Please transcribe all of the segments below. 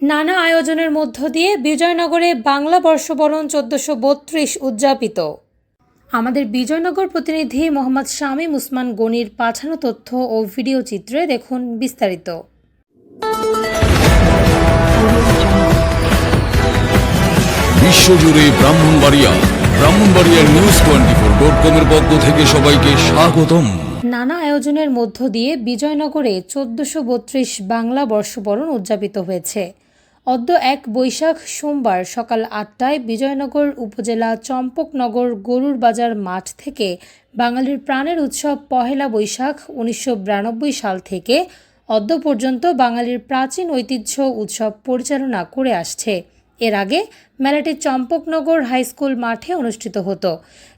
নানা আয়োজনের মধ্য দিয়ে বিজয়নগরে বাংলা বর্ষবরণ চোদ্দশো বত্রিশ উদযাপিত। আমাদের বিজয়নগর প্রতিনিধি মোহাম্মদ শামীম উসমান গনির পাঠানো তথ্য ও ভিডিও চিত্রে দেখুন বিস্তারিত। বিশ্বজুড়ে ব্রাহ্মণবাড়িয়া ব্রাহ্মণবাড়িয়ার নিউজ টোয়েন্টি ফোর ডট কমের পক্ষ থেকে সবাইকে স্বাগতম। নানা আয়োজনের মধ্য দিয়ে বিজয়নগরে চোদ্দশো বত্রিশ বাংলা বর্ষবরণ উদযাপিত হয়েছে। অদ্য এক বৈশাখ সোমবার সকাল আটটায় বিজয়নগর উপজেলা চম্পকনগর গরুর বাজার মাঠ থেকে বাঙালির প্রাণের উৎসব পহেলা বৈশাখ উনিশশো বিরানব্বই সাল থেকে অদ্য পর্যন্ত বাঙালির প্রাচীন ঐতিহ্য উৎসব পরিচালনা করে আসছে। এর আগে মেলাটি চম্পকনগর হাই স্কুল মাঠে অনুষ্ঠিত হতো।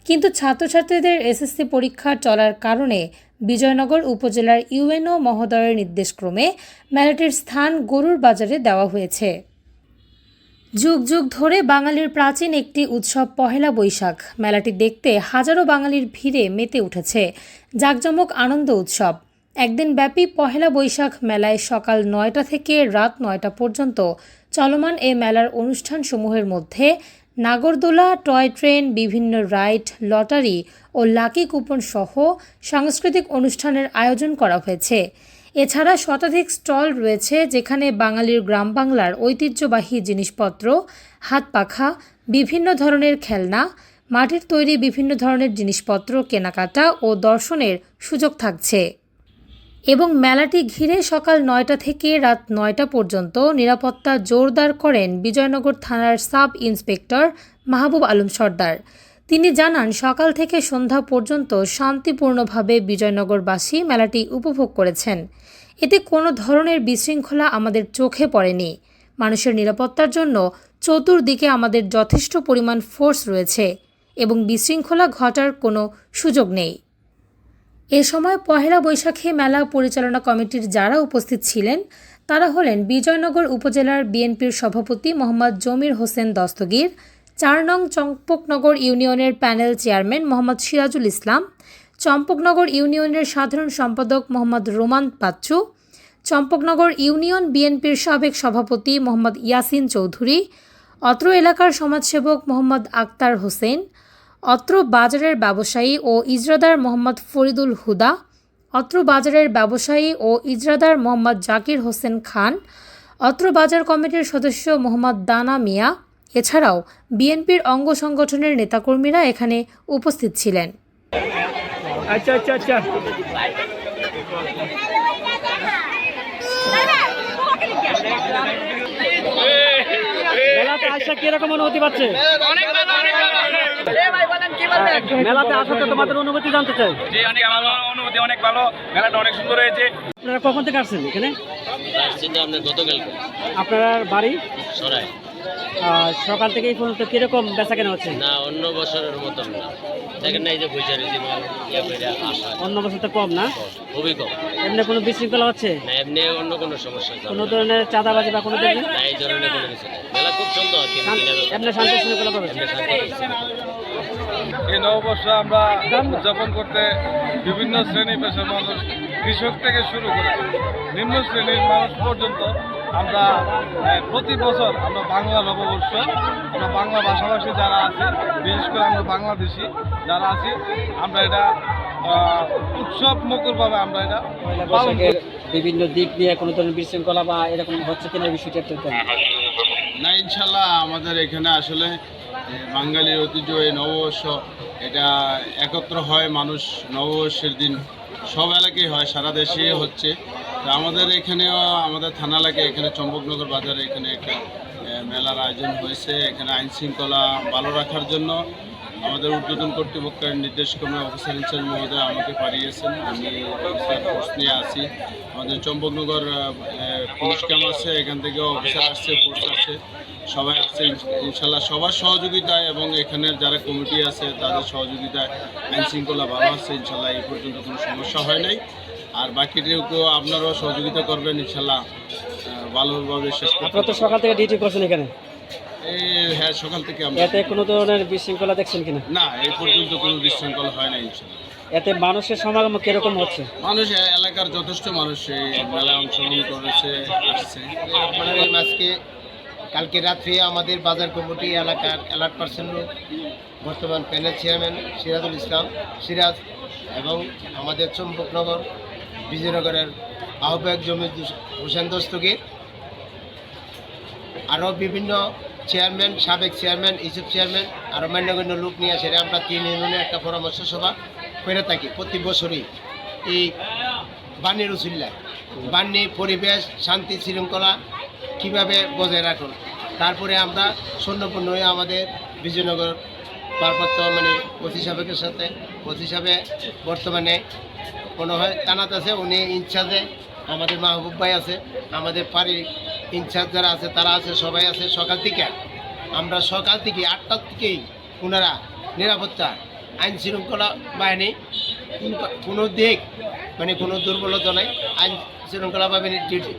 কিন্তু ছাত্রছাত্রীদের এসএসসি পরীক্ষা চলার কারণে বিজয়নগর উপজেলার ইউএনও মহোদয়ের নির্দেশক্রমে মেলাটির স্থান গরুর বাজারে দেওয়া হয়েছে। যুগ যুগ ধরে বাঙালির প্রাচীন একটি উৎসব পহেলা বৈশাখ। মেলাটি দেখতে হাজারো বাঙালির ভিড়ে মেতে উঠেছে। জাঁকজমক আনন্দ উৎসব। একদিন ব্যাপী পহেলা বৈশাখ মেলায় সকাল নয়টা থেকে রাত নয়টা পর্যন্ত চলমান এ মেলার অনুষ্ঠানসমূহের মধ্যে নাগরদোলা, টয় ট্রেন, বিভিন্ন রাইড, লটারি ও লাকি কুপন সহ সাংস্কৃতিক অনুষ্ঠানের আয়োজন করা হয়েছে। এছাড়া শতাধিক স্টল রয়েছে যেখানে বাঙালির গ্রাম বাংলার ঐতিহ্যবাহী জিনিসপত্র, হাত পাখা, বিভিন্ন ধরনের খেলনা, মাটির তৈরি বিভিন্ন ধরনের জিনিসপত্র, কেনাকাটা ও দর্শনের সুযোগ থাকছে। এবং মেলাটি ঘিরে সকাল নয়টা থেকে রাত নয়টা পর্যন্ত নিরাপত্তা জোরদার করেন বিজয়নগর থানার সাব ইন্সপেক্টর মাহবুব আলম সর্দার। তিনি জানান, সকাল থেকে সন্ধ্যা পর্যন্ত শান্তিপূর্ণভাবে বিজয়নগরবাসী মেলাটি উপভোগ করেছেন। এতে কোনো ধরনের বিশৃঙ্খলা আমাদের চোখে পড়েনি। মানুষের নিরাপত্তার জন্য চতুর্দিকে আমাদের যথেষ্ট পরিমাণ ফোর্স রয়েছে এবং বিশৃঙ্খলা ঘটার কোনো সুযোগ নেই। এ সময় পহেলা বৈশাখী মেলা পরিচালনা কমিটির যারা উপস্থিত ছিলেন, তারা হলেন বিজয়নগর উপজেলার বিএনপির সভাপতি মোহাম্মদ জমির হোসেন দস্তগীর, চার নং চম্পকনগর ইউনিয়নের প্যানেল চেয়ারম্যান মোহাম্মদ সিরাজুল ইসলাম, চম্পকনগর ইউনিয়নের সাধারণ সম্পাদক মোহাম্মদ রোমান পাচ্চু, চম্পকনগর ইউনিয়ন বিএনপির সাবেক সভাপতি মোহাম্মদ ইয়াসিন চৌধুরী, অত্র এলাকার সমাজসেবক মোহাম্মদ আক্তার হোসেন অত্র বাজারের ব্যবসায়ী ও ইজরাদার মোহাম্মদ ফরিদুল হুদা অত্র বাজারের ব্যবসায়ী ও ইজরাদার মোহাম্মদ জাকির হোসেন খান অত্র বাজার কমিটির সদস্য মোহাম্মদ দানা মিয়া এছাড়াও বিএনপির অঙ্গ সংগঠনের নেতাকর্মীরা এখানে উপস্থিত ছিলেন আচ্ছা আচ্ছা আচ্ছা কীরকম অনুভূতি পাচ্ছে মেলাতে আসাতে তোমাদের অনুভূতি জানতে চাই। জি অনেক ভালো অনুভূতি অনেক ভালো। মেলাটা অনেক সুন্দর হয়েছে। আপনারা কখন থেকে আসছেন এখানে? আপনার বাড়ি? সরাই। সকাল থেকে এই পর্যন্ত কীরকম বেচা কেনা হচ্ছে? না অন্য বছরের মতন না দেখেন না এই যে ইয়া অন্য বছর তো কম না? খুবই কম। এমনি কোনো বিশৃঙ্খলা হচ্ছে? না এমনি অন্য কোনো সমস্যা কোনো ধরনের চাঁদাবাজি বা কোনো ধরনের? না এই ধরনের কোনো কিছু নেই। মেলা খুব সুন্দর এমনি শান্তি শৃঙ্খলা পাবে। এই নববর্ষ আমরা উদযাপন করতে বিভিন্ন শ্রেণি পেশার মানুষ কৃষক থেকে শুরু করে নিম্ন শ্রেণির মানুষ পর্যন্ত আমরা প্রতি বছর আমরা বাংলা নববর্ষ আমরা বাংলা ভাষাভাষী যারা আছে বিশেষ করে আমরা বাংলাদেশি যারা আছি আমরা এটা উৎসব মুখরভাবে আমরা এটা পয়লা পালন করি। বিভিন্ন দিক নিয়ে কোনো ধরনের বিশৃঙ্খলা বা এরকম হচ্ছে কিনা এই বিষয়টা একটু না ইনশাল্লাহ আমাদের এখানে আসলে বাঙালির ঐতিহ্য এই নববর্ষ এটা একত্র হয় মানুষ নববর্ষের দিন। সব এলাকায় হয় সারা দেশে হচ্ছে। আমাদের এখানেও আমাদের থানা লাগে, এখানে চম্পকনগর বাজারে এখানে একটা মেলার আয়োজন হয়েছে। এখানে আইন শৃঙ্খলা ভালো রাখার জন্য আমাদের উদ্বোধন কর্তৃপক্ষের নির্দেশক্রমে অফিসার ইনচার্জ মহোদয় আমাকে পাঠিয়েছেন। আমি ফোর্স নিয়ে আসি আমাদের চম্পকনগর পুলিশ ক্যাম্প আছে, এখান থেকেও অফিসার আসছে ফোর্স আছে সবাই আসছে। ইনশাল্লাহ সবার সহযোগিতায় এবং এখানের যারা কমিটি আছে, তাদের সহযোগিতায় আইন শৃঙ্খলা ভালো আছে। ইনশাল্লাহ এই পর্যন্ত কোনো সমস্যা হয় নাই। আর বাকিটিকে আপনারাও সহযোগিতা করবেন ইনশাল্লাহ ভালোভাবে শেষ করতে আপনারা তো সকাল থেকে ডিউটি করছেন এখানে? এই হ্যাঁ সকাল থেকে আমরা এতে কোনো ধরনের বিশৃঙ্খলা দেখছেন কিনা? না এই পর্যন্ত কোনো বিশৃঙ্খলা হয় না ইনশাল্লাহ। এতে মানুষের সমাগম কীরকম হচ্ছে? মানুষ এলাকার যথেষ্ট মানুষ এই মেলায় অংশগ্রহণ করেছে আসছে। আপনার আজকে কালকে রাত্রে আমাদের বাজার কমিটি এলাকার অ্যালার্ট পার্সন বর্তমান প্যানেল চেয়ারম্যান সিরাজুল ইসলাম সিরাজ এবং আমাদের চম্পকনগর বিজয়নগরের আহ্বায়ক জমি হোসেন দস্তগীর আরও বিভিন্ন চেয়ারম্যান, সাবেক চেয়ারম্যান ইসব চেয়ারম্যান, আরও মান্যগণ্য লোক নিয়ে আসে। আমরা তিন ইউনিয়নের একটা পরামর্শ সভা করে থাকি প্রতি বছরই। এই বাণী রসুল্লাহ, বাণী, পরিবেশ, শান্তি, শৃঙ্খলা কীভাবে বজায় রাখুন? তারপরে আমরা স্বর্ণপূর্ণ হয়ে আমাদের বিজয়নগর ভারপ্রাপ্ত মানে অতি সাবেকের সাথে অতি সাবে বর্তমানে মনে হয় তানাত আছে উনি ইনচার্জে। আমাদের মাহবুব ভাই আছে আমাদের পাড়ির ইনচার্জ যারা আছে তারা আছে সবাই আছে সকাল থেকে। আমরা সকাল থেকে আটটার থেকেই ওনারা নিরাপত্তা আইন শৃঙ্খলা বাহিনী কোন- দিক মানে কোনো দুর্বলতা নাই আইন শৃঙ্খলা বাহিনী ডিউটি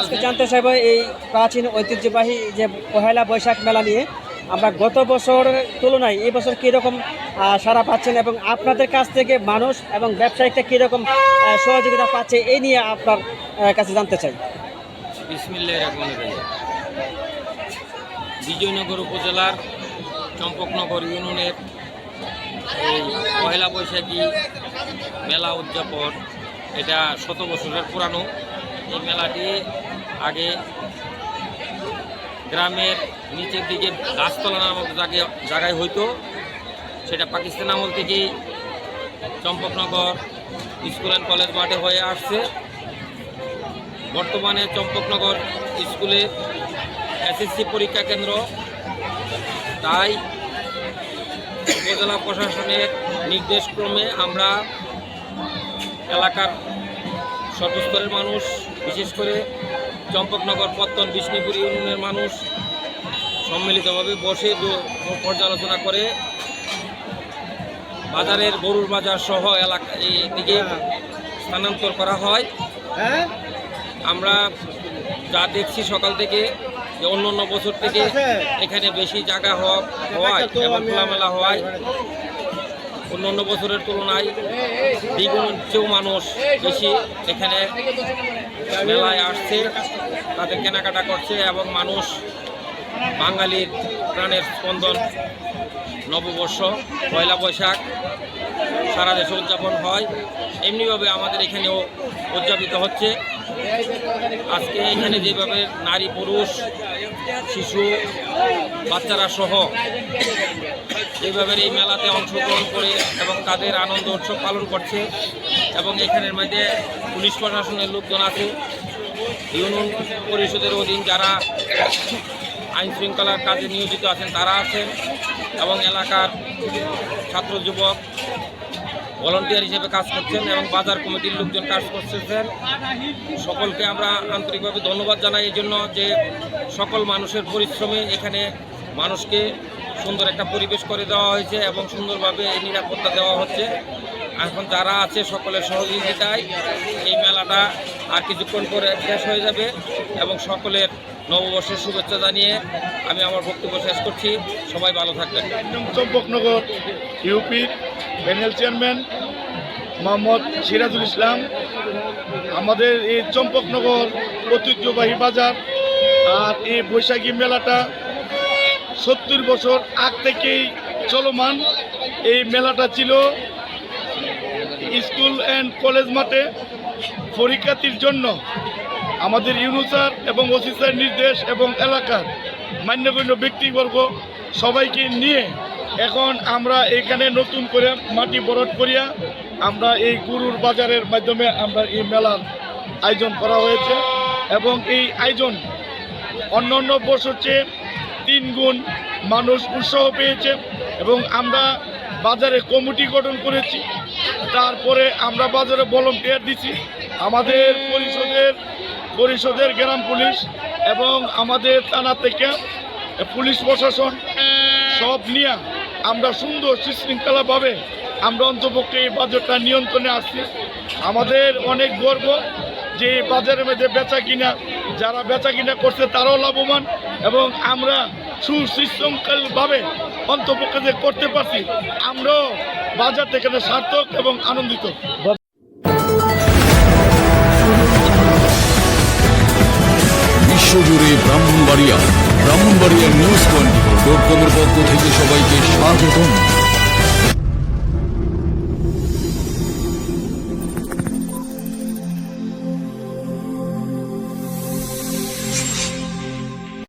আজকে জানতে চাইব এই প্রাচীন ঐতিহ্যবাহী যে পহেলা বৈশাখ মেলা নিয়ে আমরা গত বছরের তুলনায় এই বছর কীরকম সারা পাচ্ছেন এবং আপনাদের কাছ থেকে মানুষ এবং ব্যবসায়িকটা কীরকম সহযোগিতা পাচ্ছে এই নিয়ে আপনার কাছে জানতে চাই। বিজয়নগর উপজেলার চম্পকনগর ইউনিয়নের এই পয়লা বৈশাখী মেলা উদযাপন, এটা শত বছরের পুরানো। এই মেলাটি আগে গ্রামের নিচের দিকে গাছতলা নামক জায়গায় জায়গায় হইতো। সেটা পাকিস্তান আমল থেকেই চম্পকনগর স্কুল অ্যান্ড কলেজ মাঠে হয়ে আসছে। বর্তমানে চম্পকনগর স্কুলে এসএসসি পরীক্ষা কেন্দ্র। তাই উপজেলা প্রশাসনের নির্দেশক্রমে আমরা এলাকার সর্বস্তরের মানুষ, বিশেষ করে চম্পকনগর পত্তন বিষ্ণুপুর ইউনিয়নের মানুষ সম্মিলিতভাবে বসে পর্যালোচনা করে বাজারের গরুর বাজার সহ এলাকা এই দিকে স্থানান্তর করা হয়। আমরা যা দেখছি সকাল থেকে যে অন্য অন্য বছর থেকে এখানে বেশি জায়গা হওয়া হওয়ায় এবং খোলামেলা হওয়ায় অন্য অন্য বছরের তুলনায় দ্বিগুণ চেয়েও মানুষ বেশি এখানে মেলায় আসছে, তাদের কেনাকাটা করছে এবং মানুষ বাঙালির প্রাণের স্পন্দন। নববর্ষ, পয়লা বৈশাখ, সারা দেশে উদযাপন হয়। এমনিভাবে আমাদের এখানেও উদযাপিত হচ্ছে। আজকে এখানে যেভাবে নারী, পুরুষ, শিশু, বাচ্চারা সহ যেভাবে এই মেলাতে অংশগ্রহণ করে এবং তাদের আনন্দ উৎসব পালন করছে এবং এখানের মধ্যে পুলিশ প্রশাসনের লোকজন আছে, ইউনিয়ন পরিষদের অধীন যারা আইন শৃঙ্খলার কাজে নিয়োজিত আছেন তারা আছেন এবং এলাকার ছাত্র যুবক ভলান্টিয়ার হিসেবে কাজ করছেন এবং বাজার কমিটির লোকজন কাজ করতেছেন। সকলকে আমরা আন্তরিকভাবে ধন্যবাদ জানাই। এই জন্য যে সকল মানুষের পরিশ্রমে এখানে মানুষকে সুন্দর একটা পরিবেশ করে দেওয়া হয়েছে এবং সুন্দরভাবে এই নিরাপত্তা দেওয়া হচ্ছে। এখন যারা আছে সকলের সহযোগিতায় এই মেলাটা আর কিছুক্ষণ পরে শেষ হয়ে যাবে এবং সকলের নববর্ষের শুভেচ্ছা জানিয়ে আমি আমার বক্তব্য শেষ করছি। সবাই ভালো থাকবেন। চম্পকনগর ইউপির প্যানেল চেয়ারম্যান মোহাম্মদ সিরাজুল ইসলাম। আমাদের এই চম্পকনগর ঐতিহ্যবাহী বাজার আর এই বৈশাখী মেলাটা সত্তর বছর আগ থেকেই চলমান এই মেলাটা ছিল স্কুল অ্যান্ড কলেজ মাঠে পরীক্ষার্থীর জন্য। আমাদের ইউনুসার এবং ওসিসার নির্দেশ এবং এলাকার মান্যগণ্য ব্যক্তিবর্গ সবাইকে নিয়ে এখন আমরা এখানে নতুন করে মাটি বরট করিয়া আমরা এই গুরুর বাজারের মাধ্যমে আমরা এই মেলার আয়োজন করা হয়েছে এবং এই আয়োজন অন্য অন্য বছর চেয়ে তিন গুণ মানুষ উৎসাহ পেয়েছে এবং আমরা বাজারে কমিটি গঠন করেছি। তারপরে আমরা বাজারে ভলন্টিয়ার দিছি। আমাদের পরিষদের পরিষদের গ্রাম পুলিশ এবং আমাদের থানা থেকে পুলিশ প্রশাসন সব নিয়ে আমরা সুন্দর সুশৃঙ্খলাভাবে আমরা অন্তপক্ষে এই বাজারটা নিয়ন্ত্রণে আসছি আমাদের অনেক গর্ব যে বাজারের মধ্যে বেচা কিনা, যারা বেচা কিনা করছে তারাও লাভবান এবং আমরা সুশৃঙ্খলভাবে অন্তপক্ষে করতে পারছি। আমরাও বাজার থেকে সার্থক এবং আনন্দিত। বিশ্বজুড়ে Brahmanbaria Brahmanbaria news twenty four dot কমের পক্ষ থেকে সবাইকে স্বাগতম।